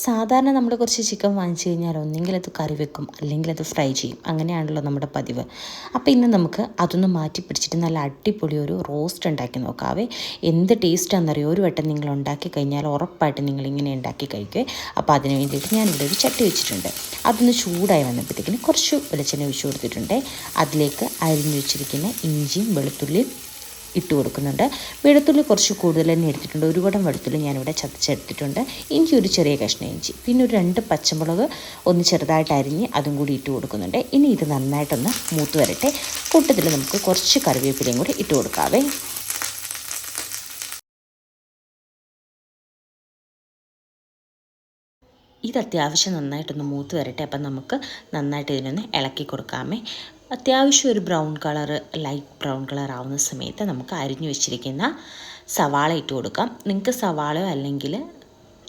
സാധാരണ നമ്മൾ കുറച്ച് ചിക്കൻ വാങ്ങിച്ചു കഴിഞ്ഞാൽ ഒന്നെങ്കിൽ അത് കറി വെക്കും അല്ലെങ്കിൽ അത് ഫ്രൈ ചെയ്യും. അങ്ങനെയാണല്ലോ നമ്മുടെ പതിവ്. അപ്പോൾ ഇന്ന് നമുക്ക് അതൊന്ന് മാറ്റി പിടിച്ചിട്ട് നല്ല അടിപൊളി ഒരു റോസ്റ്റ് ഉണ്ടാക്കി നോക്കാവേ. എന്ത് ടേസ്റ്റാണെന്നറിയോ ഒരു വട്ടം നിങ്ങൾ ഉണ്ടാക്കി കഴിഞ്ഞാൽ ഉറപ്പായിട്ട് നിങ്ങൾ ഇങ്ങനെ ഉണ്ടാക്കി കഴിക്കുക അപ്പോൾ അതിന് വേണ്ടിയിട്ട് ഞാനിവിടെ ഒരു ചട്ടി വെച്ചിട്ടുണ്ട്. അതൊന്ന് ചൂടായി വന്നപ്പോഴത്തേക്കിന് കുറച്ച് വെളിച്ചെണ്ണ ഒഴിച്ചു കൊടുത്തിട്ടുണ്ട്. അതിലേക്ക് അരിഞ്ഞു വെച്ചിരിക്കുന്ന ഇഞ്ചിയും വെളുത്തുള്ളിയും ഇട്ട് കൊടുക്കുന്നുണ്ട്. വെളുത്തുള്ളി കുറച്ച് കൂടുതൽ തന്നെ എടുത്തിട്ടുണ്ട്. ഒരു കുടം വെളുത്തുള്ളി ഞാനിവിടെ ചതച്ചെടുത്തിട്ടുണ്ട്. ഇഞ്ചി ഒരു ചെറിയ കഷ്ണം ഇഞ്ചി പിന്നെ ഒരു രണ്ട് പച്ചമുളക് ഒന്ന് ചെറുതായിട്ട് അരിഞ്ഞ് അതും കൂടി ഇട്ട് കൊടുക്കുന്നുണ്ട്. ഇനി ഇത് നന്നായിട്ടൊന്ന് മൂത്ത് വരട്ടെ. കൂട്ടത്തിൽ നമുക്ക് കുറച്ച് കറിവേപ്പിലയും കൂടി ഇട്ട് കൊടുക്കാവേ. ഇത് അത്യാവശ്യം നന്നായിട്ടൊന്ന് മൂത്ത് വരട്ടെ. അപ്പം നമുക്ക് നന്നായിട്ട് ഇതിനൊന്ന് ഇളക്കി കൊടുക്കാമേ. അത്യാവശ്യം ഒരു brown colour light brown colour ആവുന്ന സമയത്ത് നമുക്ക് അരിഞ്ഞു വെച്ചിരിക്കുന്ന സവാള ഇട്ട് കൊടുക്കാം. നിങ്ങൾക്ക് സവാളയോ അല്ലെങ്കിൽ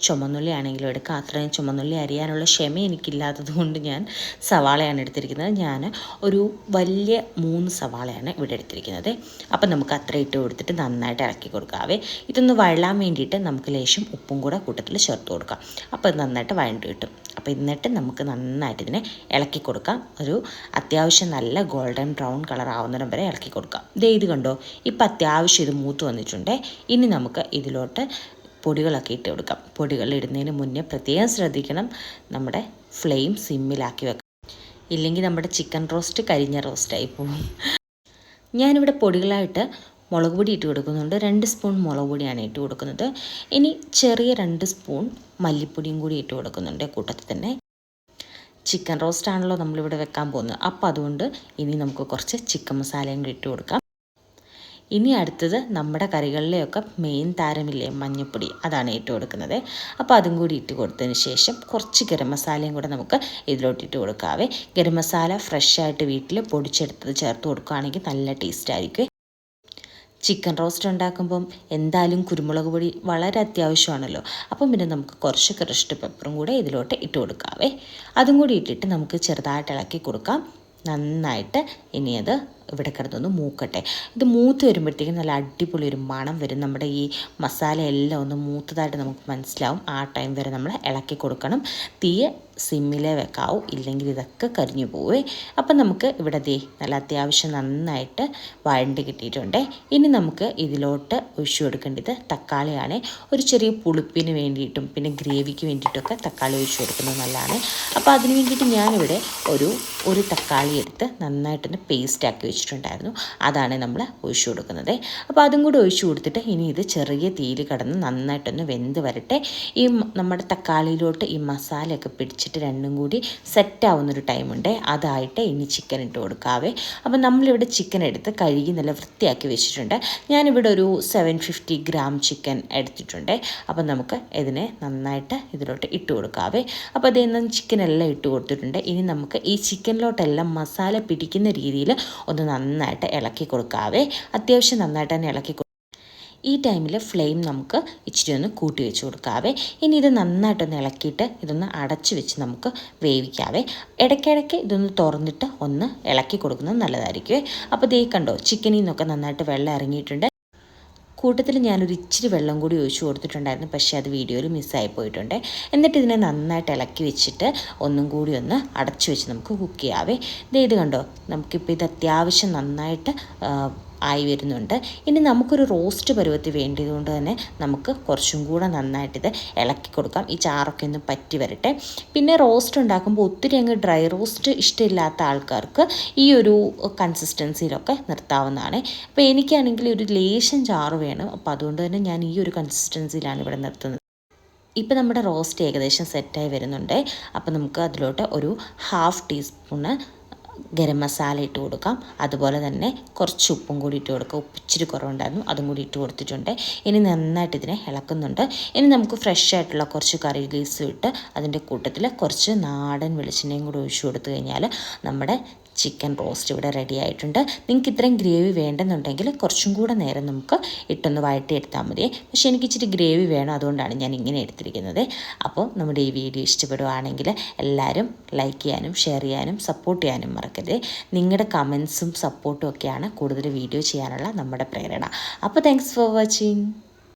ചുമന്നുള്ളി ആണെങ്കിലും എടുക്കാം. അത്രയും ചുമന്നുള്ളി അരിയാനുള്ള ക്ഷമ എനിക്കില്ലാത്തത് കൊണ്ട് ഞാൻ സവാളയാണ് എടുത്തിരിക്കുന്നത്. ഞാൻ ഒരു വലിയ മൂന്ന് സവാളയാണ് ഇവിടെ എടുത്തിരിക്കുന്നത്. അപ്പം നമുക്ക് അത്ര ഇട്ട് കൊടുത്തിട്ട് നന്നായിട്ട് ഇറക്കി കൊടുക്കാവേ. ഇതൊന്ന് വഴലാൻ വേണ്ടിയിട്ട് നമുക്ക് ലേശം ഉപ്പും കൂടെ കൂട്ടത്തിൽ ചേർത്ത് കൊടുക്കാം. അപ്പോൾ ഇത് നന്നായിട്ട് വഴണ്ട് കിട്ടും. അപ്പോൾ എന്നിട്ട് നമുക്ക് നന്നായിട്ട് ഇതിനെ ഇളക്കി കൊടുക്കാം. ഒരു അത്യാവശ്യം നല്ല ഗോൾഡൻ ബ്രൗൺ കളർ ആവുന്നിടം വരെ ഇളക്കി കൊടുക്കാം. ദേ ഇത് കണ്ടോ? ഇപ്പം അത്യാവശ്യം ഇത് മൂത്ത് വന്നിട്ടുണ്ട്. ഇനി നമുക്ക് ഇതിലോട്ട് പൊടികളൊക്കെ ഇട്ട് കൊടുക്കാം. പൊടികൾ ഇടുന്നതിന് മുന്നേ പ്രത്യേകം ശ്രദ്ധിക്കണം നമ്മുടെ ഫ്ലെയിം സിമ്മിലാക്കി വെക്കാം ഇല്ലെങ്കിൽ നമ്മുടെ ചിക്കൻ റോസ്റ്റ് കരിഞ്ഞ റോസ്റ്റായി പോകും. ഞാനിവിടെ പൊടികളായിട്ട് മുളക് പൊടി ഇട്ട് കൊടുക്കുന്നുണ്ട്. രണ്ട് സ്പൂൺ മുളക് പൊടിയാണ് ഇട്ട് കൊടുക്കുന്നത്. ഇനി ചെറിയ രണ്ട് സ്പൂൺ മല്ലിപ്പൊടിയും കൂടി ഇട്ട് കൊടുക്കുന്നുണ്ട് കൂട്ടത്തിൽ തന്നെ. ചിക്കൻ റോസ്റ്റ് ആണല്ലോ നമ്മളിവിടെ വെക്കാൻ പോകുന്നത്. അപ്പോൾ അതുകൊണ്ട് ഇനി നമുക്ക് കുറച്ച് ചിക്കൻ മസാലയും കൂടി ഇട്ട് കൊടുക്കാം. ഇനി അടുത്തത് നമ്മുടെ കറികളിലെയൊക്കെ മെയിൻ താരമില്ലേ മഞ്ഞൾപ്പൊടി അതാണ് ഇട്ട് കൊടുക്കുന്നത് അപ്പോൾ അതും കൂടി ഇട്ട് കൊടുത്തതിന് ശേഷം കുറച്ച് ഗരം മസാലയും കൂടെ നമുക്ക് ഇതിലോട്ട് ഇട്ട് കൊടുക്കാവേ. ഗരം മസാല ഫ്രഷ് ആയിട്ട് വീട്ടിൽ പൊടിച്ചെടുത്തത് ചേർത്ത് കൊടുക്കുകയാണെങ്കിൽ നല്ല ടേസ്റ്റ് ആയിരിക്കും. ചിക്കൻ റോസ്റ്റ് ഉണ്ടാക്കുമ്പം എന്തായാലും കുരുമുളക് പൊടി വളരെ അത്യാവശ്യമാണല്ലോ. അപ്പം പിന്നെ നമുക്ക് കുറച്ച് ക്രഷ്ഡ് പെപ്പറും കൂടെ ഇതിലോട്ട് ഇട്ട് കൊടുക്കാവേ. അതും കൂടി ഇട്ടിട്ട് നമുക്ക് ചെറുതായിട്ട് ഇളക്കി കൊടുക്കാം. നന്നായിട്ട് ഇനി അത് ഇവിടെ കിടന്നൊന്ന് മൂക്കട്ടെ. ഇത് മൂത്ത് വരുമ്പോഴത്തേക്കും നല്ല അടിപൊളി ഒരു മണം വരും. നമ്മുടെ ഈ മസാല എല്ലാം ഒന്ന് മൂത്തതായിട്ട് നമുക്ക് മനസ്സിലാവും. ആ ടൈം വരെ നമ്മൾ ഇളക്കി കൊടുക്കണം. തീയെ സിമ്മിലെ വെക്കാവൂ ഇല്ലെങ്കിൽ ഇതൊക്കെ കരിഞ്ഞു പോവേ. അപ്പം നമുക്ക് ഇവിടെ ദേ നല്ല അത്യാവശ്യം നന്നായിട്ട് വഴണ്ട് കിട്ടിയിട്ടുണ്ട്. ഇനി നമുക്ക് ഇതിലോട്ട് ഒഴിച്ചു കൊടുക്കേണ്ടത് തക്കാളിയാണ്. ഒരു ചെറിയ പുളിപ്പിന് വേണ്ടിയിട്ടും പിന്നെ ഗ്രേവിക്ക് വേണ്ടിയിട്ടൊക്കെ തക്കാളി ഒഴിച്ചു കൊടുക്കുന്നത് നല്ലതാണ്. അപ്പോൾ അതിന് വേണ്ടിയിട്ട് ഞാനിവിടെ ഒരു ഒരു തക്കാളി എടുത്ത് നന്നായിട്ടൊന്ന് പേസ്റ്റ് ആക്കി വെച്ചിട്ടുണ്ടായിരുന്നു. അതാണ് നമ്മൾ ഒഴിച്ചു കൊടുക്കുന്നത്. അപ്പോൾ അതും കൂടി ഒഴിച്ചു കൊടുത്തിട്ട് ഇനി ഇത് ചെറിയ തീയിൽ കടന്ന് നന്നായിട്ടൊന്ന് വെന്ത് വരട്ടെ. ഈ നമ്മുടെ തക്കാളിയിലോട്ട് ഈ മസാലയൊക്കെ പിടിച്ചിട്ട് രണ്ടും കൂടി സെറ്റ് ആവുന്നൊരു ടൈമുണ്ട് അതായിട്ട് ഇനി ചിക്കൻ ഇട്ട് കൊടുക്കാവേ. അപ്പം നമ്മളിവിടെ ചിക്കൻ എടുത്ത് കഴുകി നല്ല വൃത്തിയാക്കി വെച്ചിട്ടുണ്ട്. ഞാനിവിടെ ഒരു സെവൻ ഫിഫ്റ്റി ഗ്രാം ചിക്കൻ എടുത്തിട്ടുണ്ട്. അപ്പം നമുക്ക് ഇതിനെ നന്നായിട്ട് ഇതിലോട്ട് ഇട്ട് കൊടുക്കാവേ. അപ്പോൾ അതിൽ നിന്ന് ചിക്കനെല്ലാം ഇട്ട് കൊടുത്തിട്ടുണ്ട്. ഇനി നമുക്ക് ഈ ചിക്കനിലോട്ടെല്ലാം മസാല പിടിക്കുന്ന രീതിയിൽ ഒന്ന് നന്നായിട്ട് ഇളക്കി കൊടുക്കാവേ. അത്യാവശ്യം നന്നായിട്ട് തന്നെ ഇളക്കി ഈ ടൈമിൽ ഫ്ലെയിം നമുക്ക് ഇച്ചിരി ഒന്ന് കൂട്ടി വെച്ച് കൊടുക്കാവേ. ഇനി ഇത് നന്നായിട്ടൊന്ന് ഇളക്കിയിട്ട് ഇതൊന്ന് അടച്ച് വെച്ച് നമുക്ക് വേവിക്കാവേ. ഇടയ്ക്കിടയ്ക്ക് ഇതൊന്ന് തുറന്നിട്ട് ഒന്ന് ഇളക്കി കൊടുക്കുന്നത് നല്ലതായിരിക്കും അപ്പോൾ ദേ കണ്ടോ ചിക്കനിൽ നിന്നൊക്കെ നന്നായിട്ട് വെള്ളം ഇറങ്ങിയിട്ടുണ്ട്. കൂട്ടത്തിൽ ഞാനൊരു ഇച്ചിരി വെള്ളം കൂടി ഒഴിച്ചു കൊടുത്തിട്ടുണ്ടായിരുന്നു പക്ഷേ അത് വീഡിയോയിൽ മിസ്സായി പോയിട്ടുണ്ട്. എന്നിട്ട് ഇതിനെ നന്നായിട്ട് ഇളക്കി വെച്ചിട്ട് ഒന്നും കൂടി ഒന്ന് അടച്ചു വെച്ച് നമുക്ക് കുക്ക് ചെയ്യാവേ. ഇത് കണ്ടോ നമുക്കിപ്പോൾ ഇത് അത്യാവശ്യം നന്നായിട്ട് ആയി വരുന്നുണ്ട്. ഇനി നമുക്കൊരു റോസ്റ്റ് പരുവത്തി വേണ്ടിയതുകൊണ്ട് തന്നെ നമുക്ക് കുറച്ചും കൂടെ നന്നായിട്ടിത് ഇളക്കി കൊടുക്കാം. ഈ ചാറൊക്കെ ഒന്ന് പറ്റി വരട്ടെ. പിന്നെ റോസ്റ്റ് ഉണ്ടാക്കുമ്പോൾ ഒത്തിരി അങ്ങ് ഡ്രൈ റോസ്റ്റ് ഇഷ്ടമില്ലാത്ത ആൾക്കാർക്ക് ഈ ഒരു കൺസിസ്റ്റൻസിയിലൊക്കെ നിർത്താവുന്നതാണ്. അപ്പോൾ എനിക്കാണെങ്കിൽ ഒരു ലേശം ചാറ് വേണം. അപ്പോൾ അതുകൊണ്ട് തന്നെ ഞാൻ ഈ ഒരു കൺസിസ്റ്റൻസിയിലാണ് ഇവിടെ നിർത്തുന്നത്. ഇപ്പം നമ്മുടെ റോസ്റ്റ് ഏകദേശം സെറ്റായി വരുന്നുണ്ട്. അപ്പോൾ നമുക്ക് അതിലോട്ട് ഒരു ഹാഫ് ടീസ്പൂണ് ഗരം മസാല ഇട്ട് കൊടുക്കാം. അതുപോലെ തന്നെ കുറച്ച് ഉപ്പും കൂടി ഇട്ട് കൊടുക്കുക ഉപ്പ് ഇച്ചിരി കുറവുണ്ടായിരുന്നു അതും കൂടി ഇട്ട് കൊടുത്തിട്ടുണ്ട്. ഇനി നന്നായിട്ട് ഇതിനെ ഇളക്കുന്നുണ്ട്. ഇനി നമുക്ക് ഫ്രഷ് ആയിട്ടുള്ള കുറച്ച് കറി ലീസും ഇട്ട് അതിന്റെ കൂട്ടത്തിൽ കുറച്ച് നാടൻ വെളിച്ചെണ്ണയും കൂടി ഒഴിച്ചു കൊടുത്തു കഴിഞ്ഞാൽ നമ്മുടെ ചിക്കൻ റോസ്റ്റ് ഇവിടെ റെഡി ആയിട്ടുണ്ട്. നിങ്ങൾക്ക് ഇത്രയും ഗ്രേവി വേണ്ടെന്നുണ്ടെങ്കിൽ കുറച്ചും കൂടെ നേരം നമുക്ക് ഇട്ടൊന്ന് വഴട്ടി എടുത്താൽ മതി. പക്ഷേ എനിക്ക് ഇച്ചിരി ഗ്രേവി വേണം അതുകൊണ്ടാണ് ഞാൻ ഇങ്ങനെ എടുത്തിരിക്കുന്നത്. അപ്പോൾ നമ്മുടെ ഈ വീഡിയോ ഇഷ്ടപ്പെടുവാണെങ്കിൽ എല്ലാവരും ലൈക്ക് ചെയ്യാനും ഷെയർ ചെയ്യാനും സപ്പോർട്ട് ചെയ്യാനും മറക്കരുത്. നിങ്ങളുടെ കമൻസും സപ്പോർട്ടും ഒക്കെയാണ് കൂടുതൽ വീഡിയോ ചെയ്യാനുള്ള നമ്മുടെ പ്രേരണ. അപ്പോൾ താങ്ക്സ് ഫോർ വാച്ചിങ്